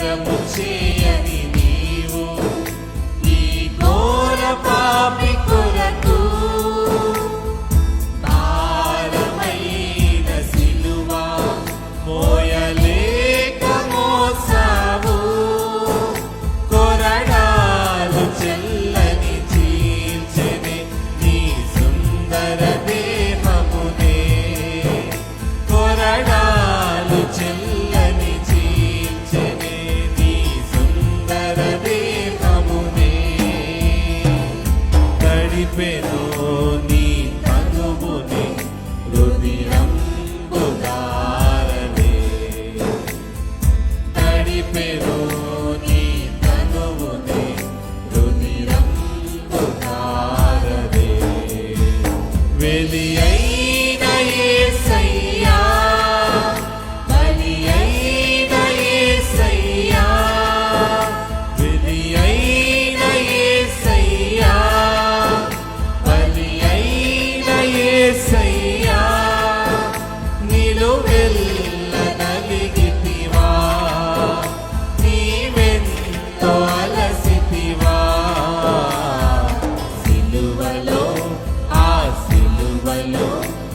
స్థిరము చేయని గడిపెను నీ తగువుని హృదయం కుదారనే గడిపెను నీ తగువుని హృదయం కుదారనే వెలియై Oh.